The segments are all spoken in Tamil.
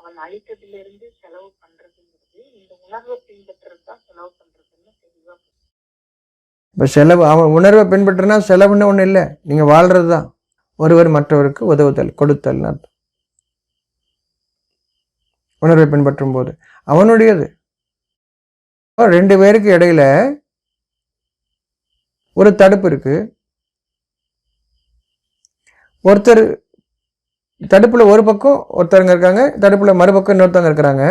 அவன் அழித்ததிலிருந்து செலவு பண்றதுங்கிறது இந்த உணர்வை பின்பற்றுறது தான் செலவு பண்றதுன்னு தெளிவா புரியுது. இப்போ செலவு அவன் உணர்வை பின்பற்றினா செலவுன்னு ஒன்றும் இல்லை. நீங்கள் வாழ்கிறது தான் ஒருவர் மற்றவருக்கு உதவுதல் கொடுத்தல் அர்த்தம். உணர்வை பின்பற்றும் போது. அவனுடையது. ரெண்டு பேருக்கு இடையில ஒரு தடுப்பு இருக்கு. ஒருத்தர் தடுப்பில் ஒரு பக்கம் ஒருத்தவங்க இருக்காங்க தடுப்பில் மறுபக்கம் இன்னொருத்தவங்க இருக்கிறாங்க.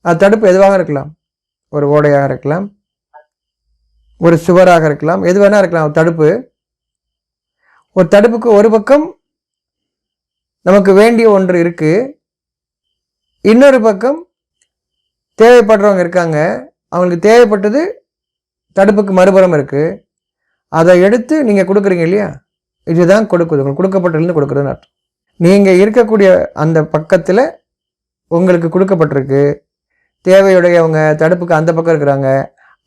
அது தடுப்பு எதுவாக இருக்கலாம்? ஒரு ஓடையாக இருக்கலாம். ஒரு சுவராக இருக்கலாம். எது வேணால் இருக்கலாம் தடுப்பு. ஒரு தடுப்புக்கு ஒரு பக்கம் நமக்கு வேண்டிய ஒன்று இருக்குது இன்னொரு பக்கம் தேவைப்படுறவங்க இருக்காங்க. அவங்களுக்கு தேவைப்பட்டது தடுப்புக்கு மறுபுறம் இருக்குது அதை எடுத்து நீங்கள் கொடுக்குறீங்க இல்லையா? இதுதான் கொடுக்குது. உங்களுக்கு கொடுக்கப்பட்டதுலேருந்து கொடுக்குறதுன்னு அர்த்தம். நீங்கள் இருக்கக்கூடிய அந்த பக்கத்தில் உங்களுக்கு கொடுக்கப்பட்டிருக்கு. தேவையுடையவங்க தடுப்புக்கு அந்த பக்கம் இருக்கிறாங்க.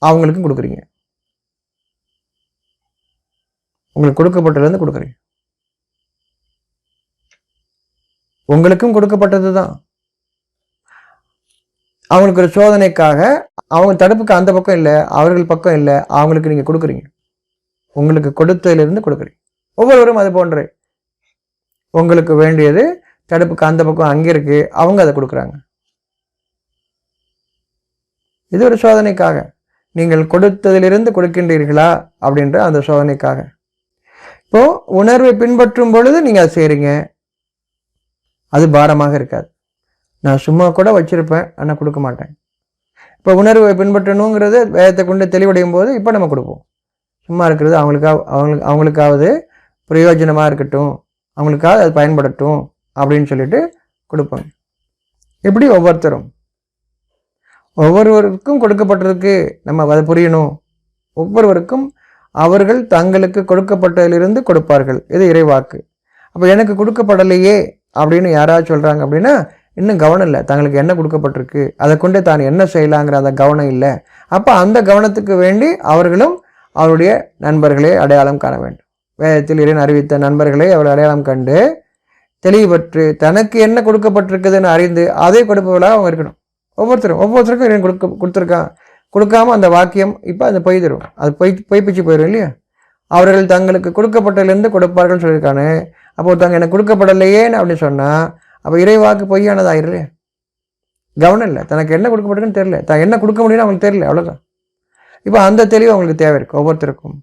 அவங்களுக்கும் கொடுக்குறீங்க. உங்களுக்கு கொடுக்கப்பட்டதுலேருந்து கொடுக்குறீங்க. உங்களுக்கும் கொடுக்கப்பட்டது தான். அவங்களுக்கு ஒரு சோதனைக்காக அவங்க தடுப்புக்கு அந்த பக்கம் இல்லை அவர்கள் பக்கம் இல்லை அவங்களுக்கு நீங்கள் கொடுக்குறீங்க. உங்களுக்கு கொடுத்ததுலேருந்து கொடுக்குறீங்க. ஒவ்வொருவரும் அது போன்ற. உங்களுக்கு வேண்டியது தடுப்புக்கு அந்த பக்கம் அங்கே இருக்குது அவங்க அதை கொடுக்குறாங்க. இது ஒரு சோதனைக்காக. நீங்கள் கொடுத்ததிலிருந்து கொடுக்கின்றீர்களா அப்படின்ற அந்த சோதனைக்காக. இப்போது உணர்வை பின்பற்றும் பொழுது நீங்கள் அதை செய்கிறீங்க அது பாரமாக இருக்காது. நான் சும்மா கூட வச்சுருப்பேன் ஆனால் கொடுக்க மாட்டேன். இப்போ உணர்வை பின்பற்றணுங்கிறது வேதத்தை கொண்டு தெளிவடையும் போது இப்போ நம்ம கொடுப்போம். சும்மா இருக்கிறது அவங்களுக்காக அவங்களுக்கு அவங்களுக்காவது பிரயோஜனமாக இருக்கட்டும். அவங்களுக்காக அது பயன்படட்டும் அப்படின்னு சொல்லிட்டு கொடுப்பாங்க இப்படி ஒவ்வொருத்தரும்? ஒவ்வொருவருக்கும் கொடுக்கப்பட்டிருக்கு. நம்ம அதை புரியணும். ஒவ்வொருவருக்கும் அவர்கள் தங்களுக்கு கொடுக்கப்பட்டதிலிருந்து கொடுப்பார்கள். இது இறைவாக்கு. அப்போ எனக்கு கொடுக்கப்படலையே அப்படின்னு யாராவது சொல்கிறாங்க அப்படின்னா இன்னும் கவனம் இல்லை. தங்களுக்கு என்ன கொடுக்கப்பட்டிருக்கு? அதை கொண்டு தான் என்ன செய்யலாங்கிற அந்த கவனம் இல்லை. அப்போ அந்த கவனத்துக்கு வேண்டி அவர்களும் அவருடைய நண்பர்களை அடையாளம் காண வேண்டும். வேதத்தில் இறைவன் அறிவித்த நண்பர்களை அவள் அடையாளம் கண்டு தெளிவுபற்று தனக்கு என்ன கொடுக்கப்பட்டிருக்குதுன்னு அறிந்து அதை கொடுப்பவளாக அவங்க இருக்கணும். ஒவ்வொருத்தரும் ஒவ்வொருத்தருக்கும் இறைவன் கொடுக்க கொடுத்துருக்கான். கொடுக்காம அந்த வாக்கியம் இப்போ அது பொய் தரும். அது பொய் பொய்ப்பிச்சு போயிடும் இல்லையா? அவர்கள் தங்களுக்கு கொடுக்கப்பட்டதுலேருந்து கொடுப்பார்கள் சொல்லியிருக்கானு. அப்போ ஒருத்தவங்க எனக்கு கொடுக்கப்படலையேன்னு அப்படின்னு சொன்னால் அப்போ இறைவாக்கு பொய்யானதாயிரு இல்லையா? கவனம் இல்லை. தனக்கு என்ன கொடுக்கப்பட்டிருக்குன்னு தெரியல. தான் என்ன கொடுக்க முடியும்னு அவங்களுக்கு தெரியல. அவ்வளோதான் இப்போ அந்த தெளிவு அவங்களுக்கு தேவை இருக்குது ஒவ்வொருத்தருக்கும்.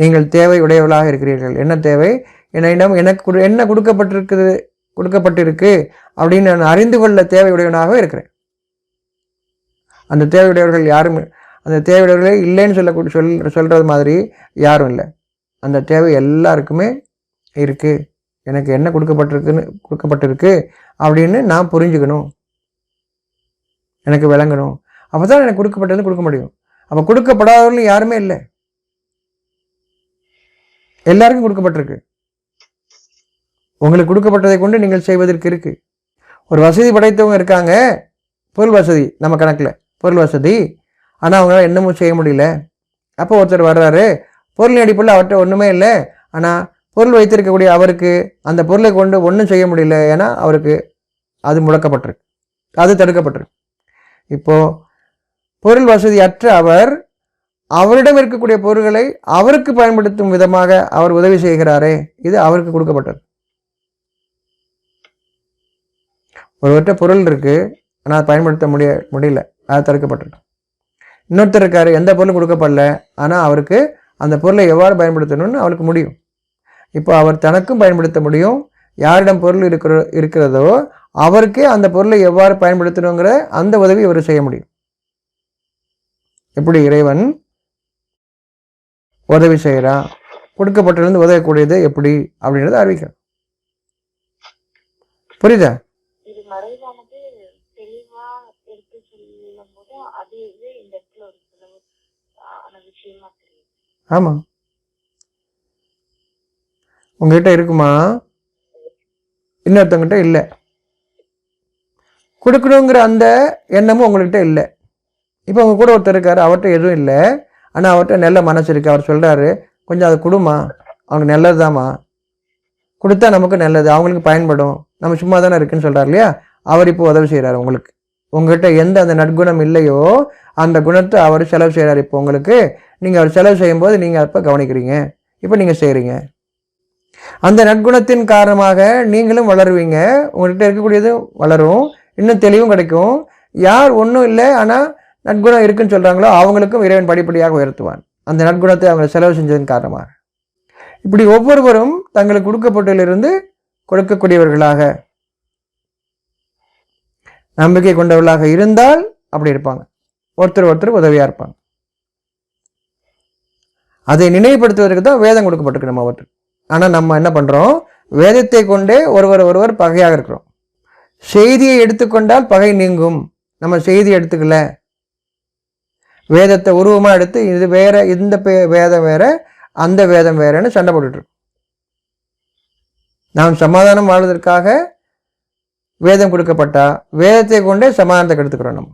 நீங்கள் தேவை உடையவர்களாக இருக்கிறீர்கள். என்ன தேவை? என்னிடம் எனக்கு என்ன கொடுக்கப்பட்டிருக்குது கொடுக்கப்பட்டிருக்கு அப்படின்னு நான் அறிந்து கொள்ள தேவையுடையவனாக இருக்கிறேன். அந்த தேவையுடையவர்கள் யாரும் அந்த தேவையுடையவர்களே இல்லைன்னு சொல்லக்கூடிய சொல் சொல்கிறது மாதிரி யாரும் இல்லை. அந்த தேவை எல்லாருக்குமே இருக்குது எனக்கு என்ன கொடுக்கப்பட்டிருக்குன்னு கொடுக்கப்பட்டிருக்கு அப்படின்னு நான் புரிஞ்சுக்கணும். எனக்கு விளங்கணும். அப்போ தான் எனக்கு கொடுக்கப்பட்டது கொடுக்க முடியும். அப்போ கொடுக்கப்படாதவர்கள் யாருமே இல்லை. எல்லாருக்கும் கொடுக்கப்பட்டிருக்கு. உங்களுக்கு கொடுக்கப்பட்டதை கொண்டு நீங்கள் செய்வதற்கு இருக்கு. ஒரு வசதி படைத்தவங்க இருக்காங்க. பொருள் வசதி நம்ம கணக்கில். பொருள் வசதி. ஆனால் அவங்களால என்னமும் செய்ய முடியல. அப்போ ஒருத்தர் வர்றாரு. பொருளின் அடிப்படையில் அவர்கிட்ட ஒன்றுமே இல்லை. ஆனால் பொருள் வைத்திருக்கக்கூடிய அவருக்கு அந்த பொருளை கொண்டு ஒன்றும் செய்ய முடியல. ஏன்னா அவருக்கு அது முடக்கப்பட்டிருக்கு. அது தடுக்கப்பட்டிருக்கு. இப்போது பொருள் வசதி அற்ற அவர் அவரிடம் இருக்கக்கூடிய பொருள்களை அவருக்கு பயன்படுத்தும் விதமாக அவர் உதவி செய்கிறாரே இது அவருக்கு கொடுக்கப்பட்டது. ஒருவர்கிட்ட பொருள் இருக்கு ஆனால் பயன்படுத்த முடிய முடியல அது தடுக்கப்பட்டது இன்னொருத்தர் இருக்காரு எந்த பொருளும் கொடுக்கப்படல ஆனால் அவருக்கு அந்த பொருளை எவ்வாறு பயன்படுத்தணும்னு அவருக்கு முடியும். இப்போ அவர் தனக்கும் பயன்படுத்த முடியும் யாரிடம் பொருள் இருக்கிற இருக்கிறதோ அவருக்கே அந்த பொருளை எவ்வாறு பயன்படுத்தணுங்கிற அந்த உதவி இவர் செய்ய முடியும். எப்படி இறைவன் உதவி செய்கிறான் கொடுக்கப்பட்டிருந்து உதவக்கூடியது எப்படி? அப்படின்றத அறிவிக்கிறான். புரியுதா? ஆமாம் உங்ககிட்ட இருக்குமா? இன்னொருத்தவங்கிட்ட இல்லை. கொடுக்கணுங்கிற அந்த எண்ணமும் உங்கள்கிட்ட இல்லை. இப்போ உங்க கூட ஒருத்தர் இருக்காரு அவர்கிட்ட எதுவும் இல்லை. ஆனால் அவர்கிட்ட நல்ல மனசு இருக்கு. அவர் சொல்கிறாரு கொஞ்சம் அதை கொடுமா அவனுக்கு நல்லதுதாம்மா. கொடுத்தா நமக்கு நல்லது அவங்களுக்கு பயன்படும். நம்ம சும்மா தானே இருக்குன்னு சொல்கிறார் இல்லையா? அவர் இப்போ உதவி செய்கிறார் உங்களுக்கு. உங்கள்கிட்ட எந்த அந்த நற்குணம் இல்லையோ அந்த குணத்தை அவர் செலவு செய்கிறார் இப்போ உங்களுக்கு. நீங்கள் அவர் செலவு செய்யும்போது நீங்கள் அப்போ கவனிக்கிறீங்க. இப்போ நீங்கள் செய்கிறீங்க அந்த நற்குணத்தின் காரணமாக நீங்களும் வளருவீங்க. உங்கள்கிட்ட இருக்கக்கூடியது வளரும். இன்னும் தெளிவும் கிடைக்கும். யார் ஒன்றும் இல்லை ஆனால் நற்குணம் இருக்குன்னு சொல்கிறாங்களோ அவங்களுக்கும் இறைவன் படிப்படியாக உயர்த்துவான். அந்த நற்குணத்தை அவங்க செலவு செஞ்சதன் காரணமாக. இப்படி ஒவ்வொருவரும் தங்களுக்கு கொடுக்கப்பட்டதிலிருந்து கொடுக்கக்கூடியவர்களாக நம்பிக்கை கொண்டவர்களாக இருந்தால் அப்படி இருப்பாங்க. ஒருத்தர் ஒருத்தர் உதவியாக இருப்பாங்க. அதை நினைவுபடுத்துவதற்கு தான் வேதம் கொடுக்கப்பட்டிருக்கு நம்ம ஒருத்தர். ஆனால் நம்ம என்ன பண்ணுறோம் வேதத்தை கொண்டே ஒருவர் ஒருவர் பகையாக இருக்கிறோம். செய்தியை எடுத்துக்கொண்டால் பகை நீங்கும். நம்ம செய்தி எடுத்துக்கல. வேதத்தை உருவமாக எடுத்து இது வேற இந்த பே- வேதம் வேற அந்த வேதம் வேறன்னு சண்டை போட்டுட்ருக்கு நாம் சமாதானம் வாழ்வதற்காக வேதம் கொடுக்கப்பட்டா வேதத்தை கொண்டே சமாதானத்தை கெடுத்துக்கிறோம் நம்ம.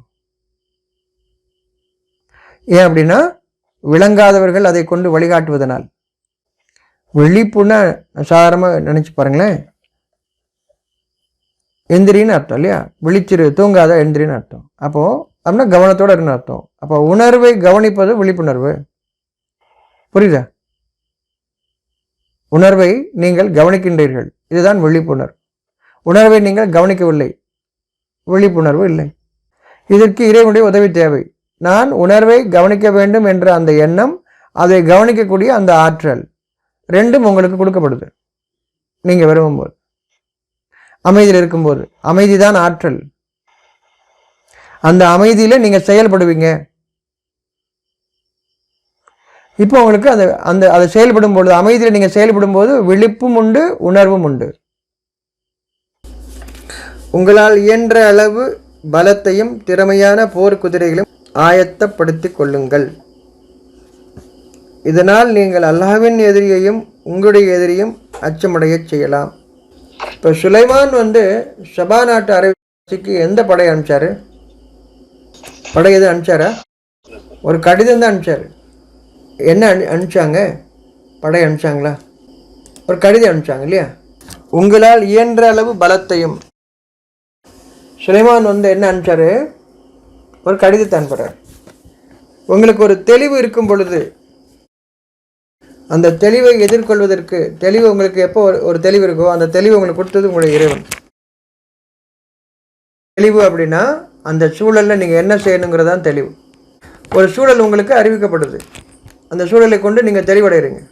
ஏன் அப்படின்னா விளங்காதவர்கள் அதை கொண்டு வழிகாட்டுவதனால். விழிப்புன்னா சாதாரணமாக நினச்சி பாருங்களேன். எந்திரின்னு அர்த்தம் இல்லையா? விழிச்சிரு தூங்காத எந்திரின்னு அர்த்தம். அப்போது அப்படின்னா கவனத்தோடு இருக்குன்னு அர்த்தம். அப்போ உணர்வை கவனிப்பது விழிப்புணர்வு. புரியுதா? உணர்வை நீங்கள் கவனிக்கின்றீர்கள். இதுதான் விழிப்புணர்வு உணர்வை நீங்கள் கவனிக்கவில்லை. விழிப்புணர்வு இல்லை. இதற்கு இறைவனுடைய உதவி தேவை. நான் உணர்வை கவனிக்க வேண்டும் என்ற அந்த எண்ணம் அதை கவனிக்கக்கூடிய அந்த ஆற்றல் ரெண்டும் உங்களுக்கு கொடுக்கப்படுது. நீங்கள் விரும்பும்போது. அமைதியில் இருக்கும்போது. அமைதி தான் ஆற்றல். அந்த அமைதியில் நீங்கள் செயல்படுவீங்க. இப்போ உங்களுக்கு அந்த அந்த அதை செயல்படும் பொழுது அமைதியில் நீங்கள் செயல்படும் போது விழிப்பும் உண்டு உணர்வும் உண்டு. உங்களால் இயன்ற அளவு பலத்தையும் திறமையான போர் குதிரைகளையும் ஆயத்தப்படுத்தி கொள்ளுங்கள். இதனால் நீங்கள் அல்லாவின் எதிரியையும் உங்களுடைய எதிரியும் அச்சமடையச் செய்யலாம். இப்போ சுலைமான் வந்து ஷபா நாட்டு அரசிக்கு எந்த படை அனுப்பிச்சாரு? படம் எதுவும் அனுப்பிச்சாரா? ஒரு கடிதம் தான் அனுப்பிச்சார். என்ன அனு அனுப்பிச்சாங்க? படை அனுப்பிச்சாங்களா? ஒரு கடிதம் அனுப்பிச்சாங்க இல்லையா? உங்களால் இயன்ற அளவு பலத்தையும். சுலைமான் வந்து என்ன அனுப்பிச்சாரு? ஒரு கடிதத்தை அனுப்புகிறார் உங்களுக்கு ஒரு தெளிவு இருக்கும் பொழுது அந்த தெளிவை எதிர்கொள்வதற்கு தெளிவு உங்களுக்கு எப்போ ஒரு ஒரு தெளிவு இருக்கோ அந்த தெளிவு உங்களுக்கு கொடுத்தது உங்களுடைய இறைவன். தெளிவு அப்படின்னா அந்த சூழலில் நீங்கள் என்ன செய்யணுங்கிறதான் தெளிவு. ஒரு சூழல் உங்களுக்கு அறிவிக்கப்படுது. அந்த சூழலை கொண்டு நீங்கள் தெளிவடைகிறீங்க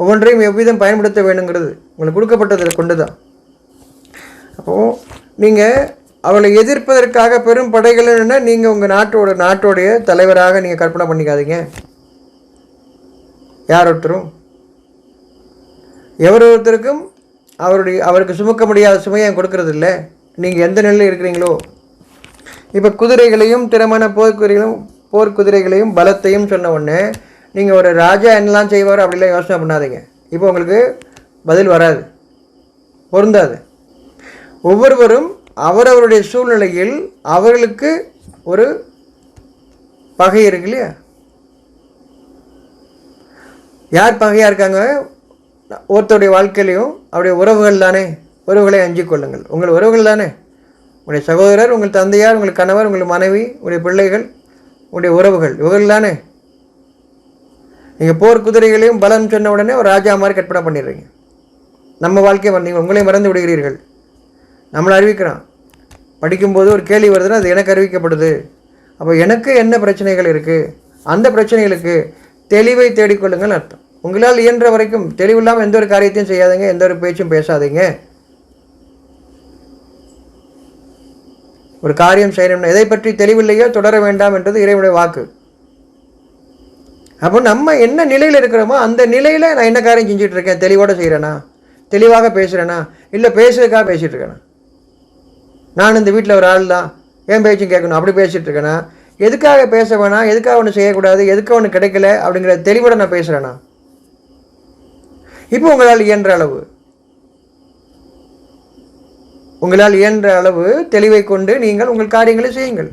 ஒவ்வொன்றையும் எவ்விதம் பயன்படுத்த வேணுங்கிறது உங்களுக்கு கொடுக்கப்பட்டதை கொண்டு தான் அப்போது நீங்கள் அவளை எதிர்ப்பதற்காக பெரும் படைகள்னா நீங்கள் உங்கள் நாட்டோட நாட்டோடைய தலைவராக நீங்கள் கற்பனை பண்ணிக்காதீங்க. யார் ஒருத்தரும்? எவர் ஒருத்தருக்கும் அவருடைய அவருக்கு சுமக்க முடியாத சுமையை கொடுக்கறது இல்லை நீங்கள் எந்த நிலையில் இருக்கிறீங்களோ இப்போ குதிரைகளையும் திறமான போர்க்குதிரைகளும் போர்க்குதிரைகளையும் பலத்தையும் சொன்ன உடனே நீங்கள் ஒரு ராஜா என்னலாம் செய்வார் அப்படிலாம் யோசனை பண்ணாதீங்க. இப்போ உங்களுக்கு பதில் வராது. பொருந்தாது. ஒவ்வொருவரும் அவரவருடைய சூழ்நிலையில் அவர்களுக்கு ஒரு பகை இருக்கு இல்லையா? யார் பகையாக இருக்காங்க? ஒருத்தருடைய வாழ்க்கையிலையும் அவருடைய உறவுகள் தானே? உறவுகளை அஞ்சு கொள்ளுங்கள். உங்கள் உறவுகள் தானே? உங்களுடைய சகோதரர் உங்கள் தந்தையார் உங்கள் கணவர் உங்கள் மனைவி உங்களுடைய பிள்ளைகள் உங்களுடைய உறவுகள் இவர்கள் தானே? நீங்கள் போர் குதிரைகளையும் பலம் சொன்ன உடனே ஒரு ராஜா மாதிரி கற்பனை பண்ணிடுறீங்க. நம்ம வாழ்க்கையை நீங்கள் உங்களையும் மறந்து விடுகிறீர்கள். நம்மளை அறிவிக்கிறோம் படிக்கும்போது ஒரு கேள்வி வருதுன்னா அது எனக்கு அறிவிக்கப்படுது. அப்போ எனக்கு என்ன பிரச்சனைகள் இருக்குது அந்த பிரச்சனைகளுக்கு தெளிவை தேடிக்கொள்ளுங்கள் அர்த்தம். உங்களால் இயன்ற வரைக்கும் தெளிவில்லாமல் எந்த ஒரு காரியத்தையும் செய்யாதீங்க எந்த ஒரு பேச்சும் பேசாதீங்க. ஒரு காரியம் செய்யணும்னா எதை பற்றி தெளிவில்லையோ தொடர வேண்டாம் என்றது இறைவனுடைய வாக்கு. அப்போ நம்ம என்ன நிலையில் இருக்கிறோமோ அந்த நிலையில் நான் என்ன காரியம் செஞ்சுட்டு இருக்கேன்? தெளிவோட செய்கிறேனா தெளிவாக பேசுகிறேனா இல்லை பேசுறதுக்காக பேசிகிட்டு இருக்கேனா? நான் இந்த வீட்டில் ஒரு ஆள் தான் ஏன் பேச்சும் கேட்கணும்? அப்படி பேசிகிட்டு இருக்கேனா? எதுக்காக பேச வேணாம்? எதுக்காக ஒன்று செய்யக்கூடாது? எதுக்காக ஒன்று கிடைக்கல? அப்படிங்கிற தெளிவோட நான் பேசுகிறேனா இப்போ உங்களால் இயன்ற அளவு. உங்களால் இயன்ற அளவு தெளிவை கொண்டு நீங்கள் உங்கள் காரியங்களை செய்யுங்கள்.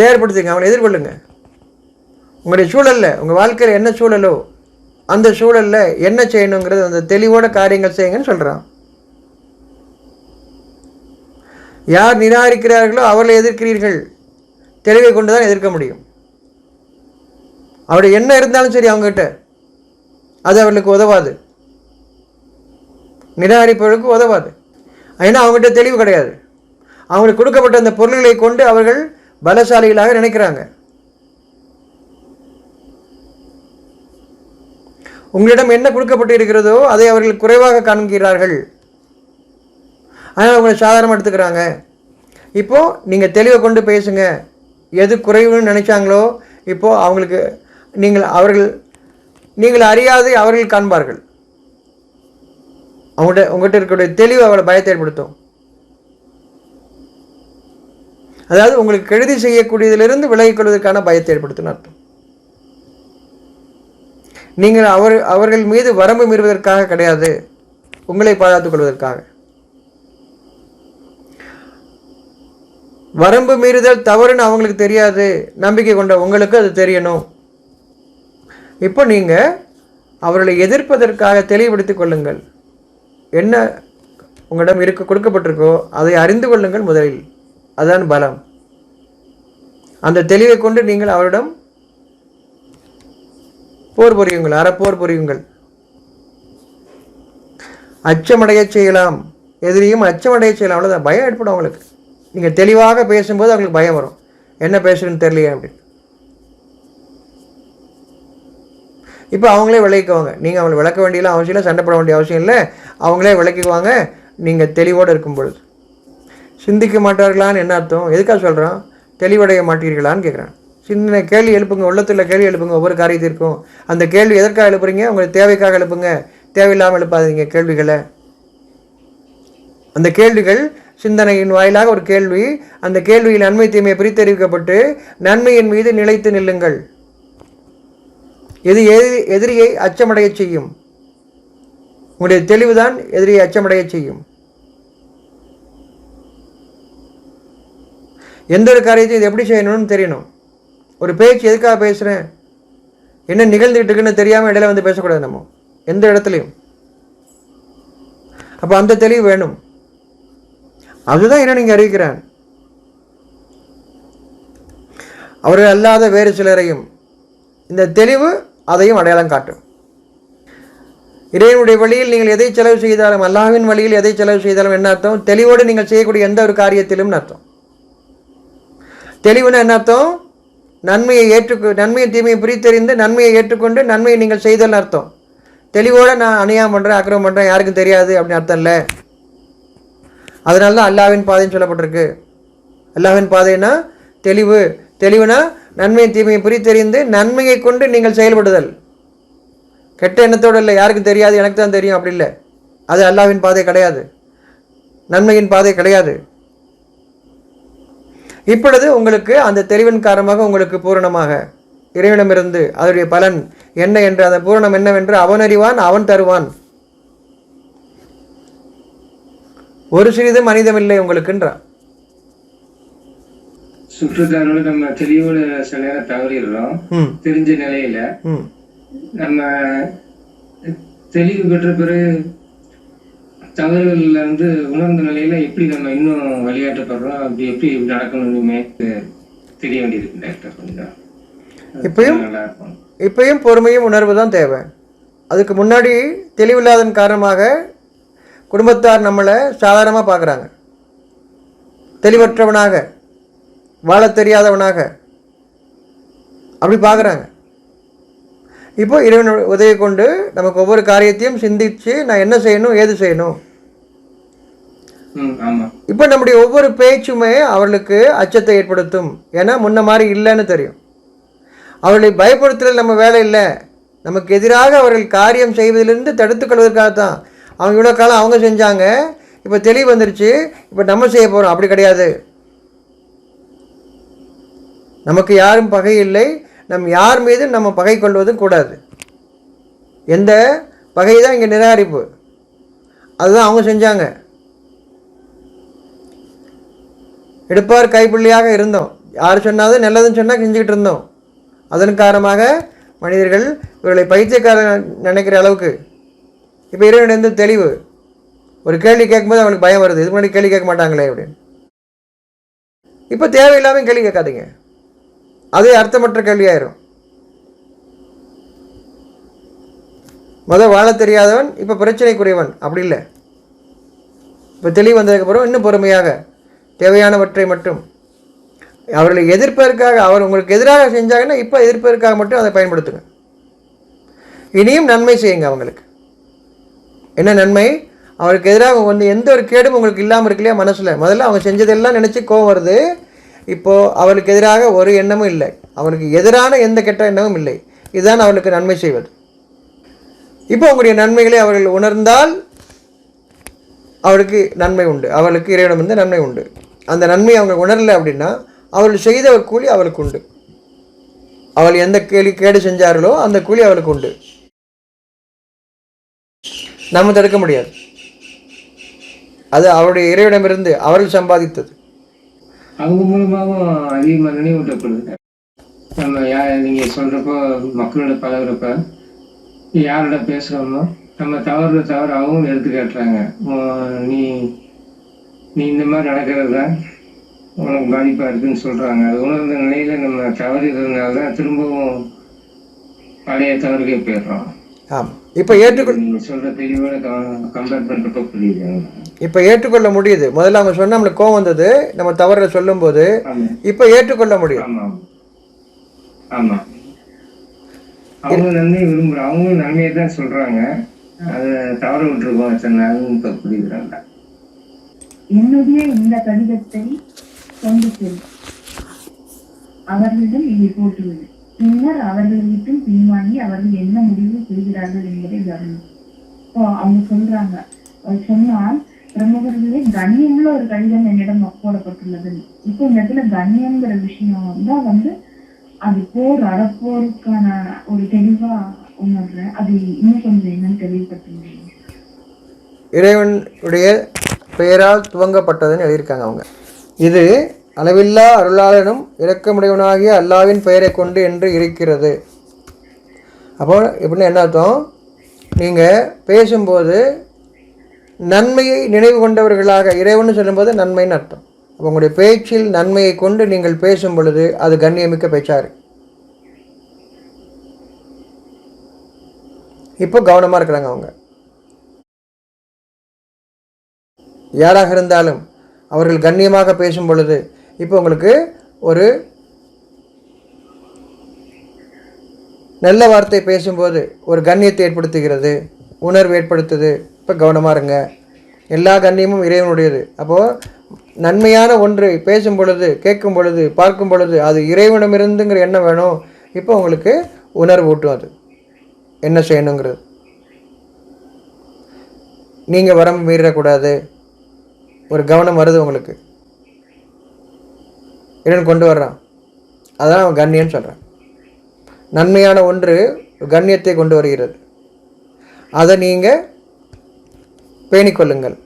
தயார்படுத்துங்க அவனை எதிர்கொள்ளுங்க. உங்களுடைய சூழல்ல உங்கள் வாழ்க்கையில் என்ன சூழலோ அந்த சூழலில் என்ன செய்யணுங்கிறது அந்த தெளிவோட காரியங்கள் செய்யுங்கன்னு சொல்கிறான் யார் நிராகரிக்கிறார்களோ அவர்களை எதிர்க்கிறீர்கள். தெளிவை கொண்டு தான் எதிர்க்க முடியும். அவருடைய என்ன இருந்தாலும் சரி அவங்ககிட்ட. அது அவர்களுக்கு உதவாது. நிராகரிப்பவர்களுக்கு உதவாது. ஏன்னா அவங்ககிட்ட தெளிவு கிடையாது. அவங்களுக்கு கொடுக்கப்பட்ட அந்த பொருள்களை கொண்டு அவர்கள் பலசாலிகளாக நினைக்கிறாங்க. உங்களிடம் என்ன கொடுக்கப்பட்டு இருக்கிறதோ அதை அவர்கள் குறைவாக காண்கிறார்கள். ஆனால் அவங்களை சாதாரணமாக எடுத்துக்கிறாங்க. இப்போது நீங்கள் தெளிவை கொண்டு பேசுங்க. எது குறைவுன்னு நினைச்சாங்களோ இப்போது அவங்களுக்கு நீங்கள் அவர்கள் நீங்கள் அறியாது அவர்கள் காண்பார்கள். அவங்கள்ட்ட உங்கள்கிட்ட இருக்கக்கூடிய தெளிவு அவளை பயத்தை ஏற்படுத்தும். அதாவது உங்களுக்கு கெடுதி செய்யக்கூடியதிலிருந்து விலகிக் கொள்வதற்கான பயத்தை ஏற்படுத்தும் அர்த்தம். நீங்கள் அவர் அவர்கள் மீது வரம்பு மீறுவதற்காக கிடையாது. உங்களை பாதுகாத்துக் கொள்வதற்காக. வரம்பு மீறுதல் தவறுன்னு அவங்களுக்கு தெரியாது. நம்பிக்கை கொண்ட உங்களுக்கு அது தெரியணும். இப்போ நீங்கள் அவர்களை எதிர்ப்பதற்காக தெளிவுபடுத்திக் கொள்ளுங்கள். என்ன உங்களிடம் இருக்க கொடுக்கப்பட்டிருக்கோ அதை அறிந்து கொள்ளுங்கள் முதலில். அதுதான் பலம். அந்த தெளிவை கொண்டு நீங்கள் அவரிடம் போர் புரியுங்கள் அறப்போர் புரியுங்கள். அச்சமடையச் செய்யலாம். எதிரியும் அச்சமடைய செய்யலாம். அவ்வளோதான் பயம் ஏற்படும் அவங்களுக்கு. நீங்கள் தெளிவாக பேசும்போது அவங்களுக்கு பயம் வரும். என்ன பேசுறதுன்னு தெரியலையே அப்படின்னு. இப்போ அவங்களே விளக்குவாங்க நீங்கள் அவங்களை விளக்க வேண்டியலாம் அவசியம் இல்லை சண்டை போட வேண்டிய அவசியம் இல்லை. அவங்களே விளக்கிக்குவாங்க நீங்கள் தெளிவோடு இருக்கும் பொழுது. சிந்திக்க மாட்டார்களான்னு என்ன அர்த்தம்? எதுக்காக சொல்கிறான் தெளிவடைய மாட்டீர்களான்னு கேட்குறான் சின்ன கேள்வி எழுப்புங்க உள்ளத்தில் கேள்வி எழுப்புங்க ஒவ்வொரு காரியத்திற்கும் அந்த கேள்வி எதற்காக எழுப்புறீங்க? உங்களுக்கு தேவைக்காக எழுப்புங்க. தேவையில்லாமல் எழுப்பாதீங்க கேள்விகளை. அந்த கேள்விகள் சிந்தனையின் வாயிலாக ஒரு கேள்வி. அந்த கேள்வியில் நன்மை தீமையை பிரித்தறிவிக்கப்பட்டு நன்மையின் மீது நிலைத்து நில்லுங்கள். இது எதிரியை அச்சமடையச் செய்யும்? உங்களுடைய தெளிவுதான் எதிரியை அச்சமடைய செய்யும். எந்த ஒரு காரியத்தையும் இது எப்படி செய்யணும்னு தெரியணும். ஒரு பேச்சு எதுக்காக பேசுகிறேன் என்ன நிகழ்ந்துகிட்டு இருக்குன்னு தெரியாமல் இடையில வந்து பேசக்கூடாது நம்ம. எந்த இடத்துலையும். அப்போ அந்த தெளிவு வேணும். அதுதான் என்ன நீங்கள் அறிவிக்கிறேன். அவர்கள் அல்லாத வேறு சிலரையும் இந்த தெளிவு அதையும் அடையாளம் காட்டும். இறைவனுடைய வழியில் நீங்கள் எதை செலவு செய்தாலும் அல்லாவின் வழியில் எதை செலவு செய்தாலும் என்ன அர்த்தம்? தெளிவோடு நீங்கள் செய்யக்கூடிய எந்த ஒரு காரியத்திலும் அர்த்தம்? தெளிவுன்னு என்ன அர்த்தம்? நன்மையை ஏற்று நன்மையை தீமையை பிரித்தறிந்து நன்மையை ஏற்றுக்கொண்டு நன்மையை நீங்கள் செய்தல் அர்த்தம். தெளிவோடு நான் அநியாயம் பண்ணுறேன் அக்கிரமம் பண்ணுறேன் யாருக்கும் தெரியாது அப்படின்னு அர்த்தம் இல்லை. அதனால தான் அல்லாவின் பாதைன்னு சொல்லப்பட்டிருக்கு. அல்லாவின் பாதைன்னா தெளிவு. தெளிவுனா நன்மை தீமையை பிரித்தறிந்து நன்மையை கொண்டு நீங்கள் செயல்படுதல். கெட்ட எண்ணத்தோடு இல்லை யாருக்கும் தெரியாது எனக்கு தான் தெரியும் அப்படி இல்லை. அது அல்லாவின் பாதை கிடையாது. நன்மையின் பாதை கிடையாது. இப்பொழுது உங்களுக்கு அந்த தெளிவின் காரணமாக உங்களுக்கு பூரணமாக இறைவனமிருந்து அதனுடைய பலன் என்ன என்று அந்த பூரணம் என்னவென்று அவன் அறிவான் அவன் தருவான். ஒரு சிறிதும் மனிதமில்லை உங்களுக்குன்றான். சுற்றுத்தாரோட நம்ம தெளிவோட சில நேரம் தவறிடுறோம். தெரிஞ்ச நிலையில. நம்ம தெளிவு பெற்ற பிறகு தவறுகள்ல இருந்து உணர்ந்த நிலையில எப்படி நம்ம இன்னும் வழிகாட்டப்படுறோம்? அப்படி எப்படி நடக்கணும்னு தெரிய வேண்டியிருக்கு டாக்டர் கொஞ்சம் இப்பயும் இப்பயும் பொறுமையும் உணர்வு தான் தேவை. அதுக்கு முன்னாடி தெளிவில்லாதன் காரணமாக குடும்பத்தார் நம்மளை சாதாரணமாக பார்க்குறாங்க. தெளிவற்றவனாக. வாழத் தெரியாதவனாக. அப்படி பார்க்குறாங்க. இப்போ இறைவன் உதவி கொண்டு நமக்கு ஒவ்வொரு காரியத்தையும் சிந்திச்சு நான் என்ன செய்யணும் ஏது செய்யணும்? இப்போ நம்முடைய ஒவ்வொரு பேச்சுமே அவர்களுக்கு அச்சத்தை ஏற்படுத்தும். ஏன்னா முன்ன மாதிரி இல்லைன்னு தெரியும். அவர்களை பயப்படுத்துறது நம்ம வேலை இல்லை. நமக்கு எதிராக அவர்கள் காரியம் செய்வதிலிருந்து தடுத்துக் கொள்வதற்காக தான். அவங்க இவ்வளோ காலம் அவங்க செஞ்சாங்க. இப்போ தெளிவு வந்துருச்சு. இப்போ நம்ம செய்ய போகிறோம் அப்படி கிடையாது. நமக்கு யாரும் பகை இல்லை. நம் யார் மீதும் நம்ம பகை கொள்வதும் கூடாது. எந்த பகை தான் இங்கே நிராகரிப்பு. அதுதான் அவங்க செஞ்சாங்க. எடுப்பார் கைப்பிள்ளையாக இருந்தோம். யார் சொன்னாலும் நல்லதுன்னு சொன்னால் செஞ்சுக்கிட்டு இருந்தோம். அதன் காரணமாக மனிதர்கள் இவர்களை பைத்தியக்காரன் நினைக்கிற அளவுக்கு இப்போ இறைவனிடந்து தெளிவு? ஒரு கேள்வி கேட்கும்போது அவனுக்கு பயம் வருது. இதுக்கு முன்னாடி கேள்வி கேட்க மாட்டாங்களே அப்படின்னு. இப்போ தேவையில்லாமல் கேள்வி கேட்காதீங்க. அதே அர்த்தமற்ற கேள்வியாயிரும். முத வாழ தெரியாதவன் இப்போ பிரச்சனைக்குரியவன். அப்படி இல்லை. இப்போ தெளிவு வந்ததுக்கப்புறம் இன்னும் பொறுமையாக தேவையானவற்றை மட்டும். அவர்களை எதிர்ப்பதற்காக அவர் உங்களுக்கு எதிராக செஞ்சாங்கன்னா இப்போ எதிர்ப்பதற்காக மட்டும் அதை பயன்படுத்துங்க. இனியும் நன்மை செய்யுங்க அவங்களுக்கு. என்ன நன்மை? அவருக்கு எதிராக வந்து எந்த ஒரு கேடும் உங்களுக்கு இல்லாமல் இருக்கு இல்லையா மனசில்? முதல்ல அவங்க செஞ்சதெல்லாம் நினச்சி கோவம் வருது. இப்போது அவனுக்கு எதிராக ஒரு எண்ணமும் இல்லை. அவனுக்கு எதிரான எந்த கெட்ட எண்ணமும் இல்லை. இதுதான் அவளுக்கு நன்மை செய்வது. இப்போ உங்களுடைய நன்மைகளை அவர்கள் உணர்ந்தால் அவளுக்கு நன்மை உண்டு. அவளுக்கு இறைவனம் வந்து நன்மை உண்டு. அந்த நன்மை அவங்க உணரலை அப்படின்னா அவள் செய்த கூலி அவளுக்கு உண்டு. அவள் எந்த கேலி கேடு செஞ்சார்களோ அந்த கூலி அவளுக்கு உண்டு. நம்ம தடுக்க முடியாது. அது அவருடைய இறைவிடமிருந்து அவர்கள் சம்பாதித்தது. அவங்க மூலமாகவும் அதிகமாக நினைவூட்டப்படுது நம்ம யா நீங்கள் சொல்கிறப்போ மக்களோட பழகுறப்ப யாரோட பேசுகிறோமோ நம்ம தவறு தவறு அவங்க எடுத்து கேட்டுறாங்க நீ நீ இந்த மாதிரி நடக்கிறது தான் உனக்கு பாதிப்பாக இருக்குன்னு சொல்கிறாங்க அது உணர்ந்த நிலையில் நம்ம தவறிறதுனால தான் திரும்பவும் பழைய தவறுக்கே போயிடுறோம். ஆமாம் இப்போ ஏற்றுக்கொள் நீங்க சொல்ற தெளிவோட கம்பேர் பண்றப்ப புரியுது. இப்போ ஏற்றுக்கொள்ள முடியுது. முதல்ல அவங்க சொன்ன நம்மளுக்கு கோவம் வந்தது. நம்ம தவறை சொல்லும்போது இப்போ ஏற்றுக்கொள்ள முடியும். ஆமா ஆமா. அவங்க நன்மையை விரும்புறாங்க அவங்க நன்மையை தான் சொல்றாங்க. அதை தவற விட்டுருக்கோம் எத்தனை நாள்னு இப்ப புரியுதுறாங்க. என்னுடைய இந்த கடிதத்தை கொண்டு செல். அவர்களிடம் இதை போட்டுவிடு. பின்னர் அவர்களை விட்டும் பின்வாங்கி அவர்கள் என்ன முடிவு செய்கிறார்கள் என்பதை கவனி இப்போ அவங்க சொல்றாங்க. அவர் சொன்னால் பிரமுகர்களே கண்ணியம்ல ஒரு கடிதம் என்னிடம் போடப்பட்டுள்ளது இப்போ இந்த இடத்துல கண்ணியம்ங்கிற விஷயம் தான் வந்து அது போர் அறப்போருக்கான ஒரு தெளிவா உணர்றேன். அது இன்னும் கொஞ்சம் என்னன்னு தெளிவுபடுத்த இறைவனுடைய பெயரால் துவங்கப்பட்டதுன்னு எழுதியிருக்காங்க அவங்க. இது அளவில்லா அருளாளனும் இரக்கமுடையவனாகிய அல்லாவின் பெயரை கொண்டு என்று இருக்கிறது. அப்போ எப்படின்னா என்ன அர்த்தம்? நீங்கள் பேசும்போது நன்மையை நினைவு கொண்டவர்களாக இறைவன் சொல்லும்போது நன்மைன்னு அர்த்தம். அப்போ உங்களுடைய பேச்சில் நன்மையை கொண்டு நீங்கள் பேசும் பொழுது அது கண்ணியமிக்க பேச்சாரு. இப்போ கவனமாக இருக்கிறாங்க அவங்க. யாராக இருந்தாலும் அவர்கள் கண்ணியமாக பேசும் பொழுது இப்போ உங்களுக்கு ஒரு நல்ல வார்த்தை பேசும்போது ஒரு கண்ணியத்தை ஏற்படுத்துகிறது உணர்வு ஏற்படுத்துது. இப்போ கவனமாக இருங்க. எல்லா கண்ணியமும் இறைவனுடையது. அப்போது நன்மையான ஒன்றை பேசும் பொழுது கேட்கும் பொழுது பார்க்கும் பொழுது அது இறைவனமிருந்துங்கிற எண்ணம் வேணும். இப்போ உங்களுக்கு உணர்வு ஊட்டும் அது என்ன செய்யணுங்கிறது. நீங்கள் வரம்பு மீறக்கூடாது. ஒரு கவனம் வருது உங்களுக்கு. என்னென்னு கொண்டு வர்றான். அதான் அவன் கண்ணியன்னு சொல்கிறான் நன்மையான ஒன்று கண்ணியத்தை கொண்டு வருகிறது. அதை நீங்கள் பேணிக்கொள்ளுங்கள்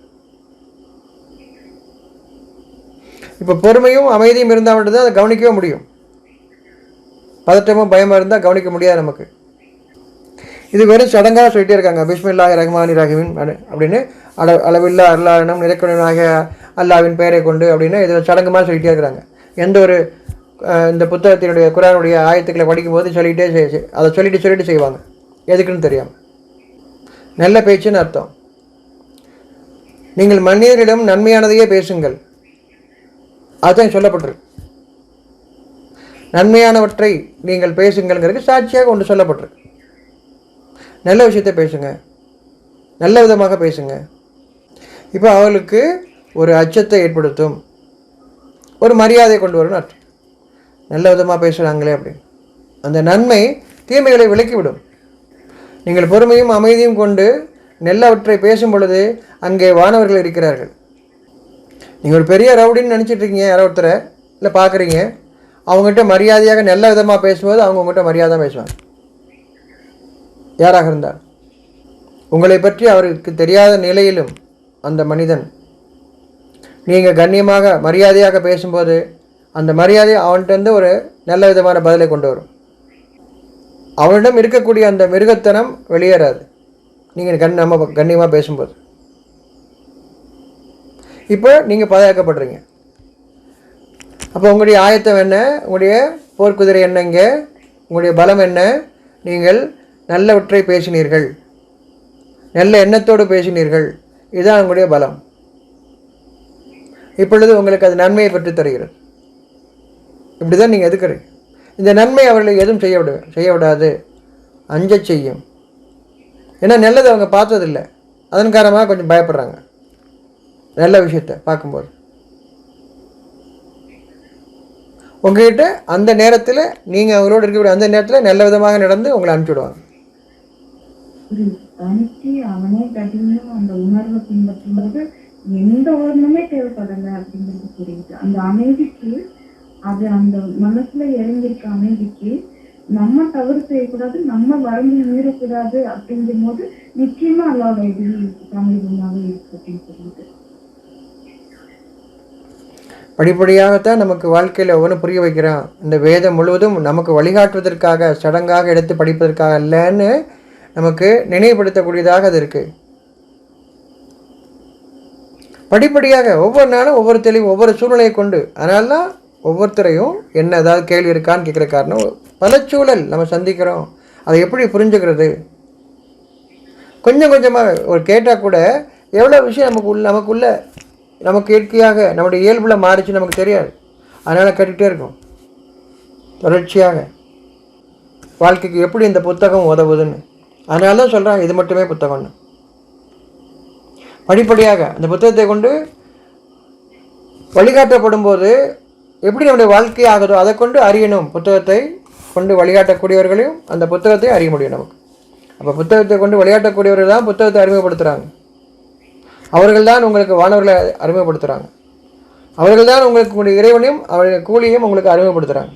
இப்போ பொறுமையும் அமைதியும் இருந்தால் மட்டும்தான் அதை கவனிக்கவே முடியும். பதட்டமும் பயமாக இருந்தால் கவனிக்க முடியாது நமக்கு. இது வெறும் சடங்காக சொல்லிட்டே இருக்காங்க. பிஸ்மில்லாஹ் ரஹ்மானி ரஹீமின் அப்படின்னு அள அளவில்லா அல்லாஹ்னம் நிறக்கணனாக அல்லாவின் பெயரை கொண்டு அப்படின்னு இது சடங்கு மாதிரி இருக்கிறாங்க. எந்த ஒரு இந்த புத்தகத்தினுடைய குரானுடைய ஆயத்துக்களை படிக்கும்போது சொல்லிகிட்டே செய் அதை சொல்லிட்டு சொல்லிட்டு செய்வாங்க. எதுக்குன்னு தெரியாமல் நல்ல பேச்சுன்னு அர்த்தம். நீங்கள் மனிதர்களிடம் நன்மையானதையே பேசுங்கள். அதுதான் சொல்லப்பட்டிருக்கு. நன்மையானவற்றை நீங்கள் பேசுங்கள்ங்கிறதுக்கு சாட்சியாக ஒன்று சொல்லப்பட்டிருக்கு. நல்ல விஷயத்தை பேசுங்க. நல்ல விதமாக பேசுங்க. இப்போ அவளுக்கு ஒரு அச்சத்தை ஏற்படுத்தும். ஒரு மரியாதை கொண்டு வரணும் அர்த்தம். நல்ல விதமாக பேசுகிறாங்களே அப்படின்னு அந்த நன்மை தீமைகளை விலக்கிவிடும். நீங்கள் பொறுமையும் அமைதியும் கொண்டு நல்லவற்றை பேசும் பொழுது அங்கே வானவர்கள் இருக்கிறார்கள். நீங்கள் ஒரு பெரிய ரவுடின்னு நினச்சிட்டு இருக்கீங்க யாரோ ஒருத்தரை இல்லை பார்க்குறீங்க அவங்ககிட்ட மரியாதையாக நல்ல விதமாக பேசும்போது அவங்க உங்கள்கிட்ட மரியாதை பேசுவாங்க. யாராக இருந்தால் உங்களை பற்றி அவருக்கு தெரியாத நிலையிலும் அந்த மனிதன் நீங்கள் கண்ணியமாக மரியாதையாக பேசும்போது அந்த மரியாதை அவன்கிட்ட ஒரு நல்ல விதமான பதிலை கொண்டு வரும். அவனிடம் இருக்கக்கூடிய அந்த மிருகத்தனம் வெளியேறாது. நீங்கள் கண் நம்ம கண்ணியமாக பேசும்போது. இப்போ நீங்கள் பாதுகாக்கப்படுறீங்க அப்போ உங்களுடைய ஆயத்தம் என்ன? உங்களுடைய போர்க்குதிரை என்னங்க உங்களுடைய பலம் என்ன? நீங்கள் நல்லவற்றை பேசினீர்கள். நல்ல எண்ணத்தோடு பேசினீர்கள். இதுதான் உங்களுடைய பலம். இப்பொழுது உங்களுக்கு அது நன்மையை பற்றி தருகிறது. இப்படி தான் நீங்கள் எதுக்குறீங்க இந்த நன்மை அவர்களை எதுவும் செய்ய விடு செய்ய விடாது. அஞ்ச செய்யும். ஏன்னா நல்லது அவங்க பார்த்ததில்லை. அதன் காரணமாக கொஞ்சம் பயப்படுறாங்க. நல்ல விஷயத்தை பார்க்கும்போது. உங்ககிட்ட அந்த நேரத்தில் நீங்கள் அவங்களோட இருக்கக்கூடிய அந்த நேரத்தில் நல்ல விதமாக நடந்து உங்களை அனுப்பிச்சுடுவாங்க அனுப்பி அவனே கடினும் அந்த உணர்வை பின்பற்றும் போது எந்த ஒண்ணுமே தேவைப்படலை அப்படிங்கிறது புரியுது அந்த அமைதிக்கு அது அந்த மனசுல இறங்கியிருக்க அமைதிக்கு நம்ம தவறு செய்யக்கூடாது நம்ம வரம்பு மீறக்கூடாது அப்படிங்கும் போது நிச்சயமா அல்லாவோட இது தமிழகமாக இருக்கு அப்படின்னு சொல்லிட்டு படிப்படியாகத்தான் நமக்கு வாழ்க்கையில் ஒவ்வொன்றும் புரிய வைக்கிறான். இந்த வேதம் முழுவதும் நமக்கு வழிகாட்டுவதற்காக சடங்காக எடுத்து படிப்பதற்காக இல்லைன்னு நமக்கு நினைவுபடுத்தக்கூடியதாக அது இருக்குது படிப்படியாக ஒவ்வொரு நாளும் ஒவ்வொரு தெளிவு ஒவ்வொரு சூழ்நிலையை கொண்டு அதனால தான் ஒவ்வொருத்தரையும் என்ன ஏதாவது கேள்வி இருக்கான்னு கேட்குற காரணம் பல சூழல் நம்ம சந்திக்கிறோம். அதை எப்படி புரிஞ்சுக்கிறது? கொஞ்சம் கொஞ்சமாக ஒரு கேட்டால் கூட எவ்வளோ விஷயம் நமக்கு உள்ள நமக்குள்ள நமக்கு இயற்கையாக நம்முடைய இயல்பில் மாறிச்சு நமக்கு தெரியாது. அதனால் கேட்டுகிட்டே இருக்கும். தொடர்ச்சியாக. வாழ்க்கைக்கு எப்படி இந்த புத்தகம் உதவுதுன்னு. அதனால தான் சொல்கிறாங்க இது மட்டுமே புத்தகம்னு. படிப்படியாக அந்த புத்தகத்தை கொண்டு வழிகாட்டப்படும் போது எப்படி நம்முடைய வாழ்க்கை ஆகுதோ அதை கொண்டு அறியணும். புத்தகத்தை கொண்டு வழிகாட்டக்கூடியவர்களையும் அந்த புத்தகத்தை அறிய முடியும் நமக்கு. அப்போ புத்தகத்தை கொண்டு வழிகாட்டக்கூடியவர்கள் தான் புத்தகத்தை அறிமுகப்படுத்துகிறாங்க அவர்கள் தான் உங்களுக்கு வானவர்களை அறிமுகப்படுத்துகிறாங்க அவர்கள் தான் உங்களுக்கு உங்களுடைய இறைவனையும் அவருடைய கூலியையும் உங்களுக்கு அறிமுகப்படுத்துகிறாங்க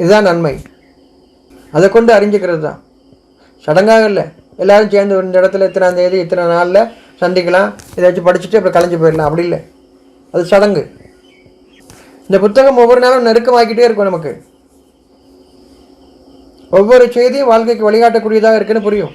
இதுதான் நன்மை. அதை கொண்டு அறிஞ்சிக்கிறது தான். சடங்காக இல்லை. எல்லோரும் சேர்ந்து இந்த இடத்துல இத்தனாம் தேதி இத்தனை நாளில் சந்திக்கலாம். ஏதாச்சும் படிச்சுட்டு அப்புறம் கலைஞ்சு போயிடலாம். அப்படி இல்லை. அது சடங்கு. இந்த புத்தகம் ஒவ்வொரு நாளும் நெருக்கமாக்கிட்டே இருக்கும் நமக்கு. ஒவ்வொரு செய்தியும் வாழ்க்கைக்கு வழிகாட்டக்கூடியதாக இருக்குன்னு புரியும்.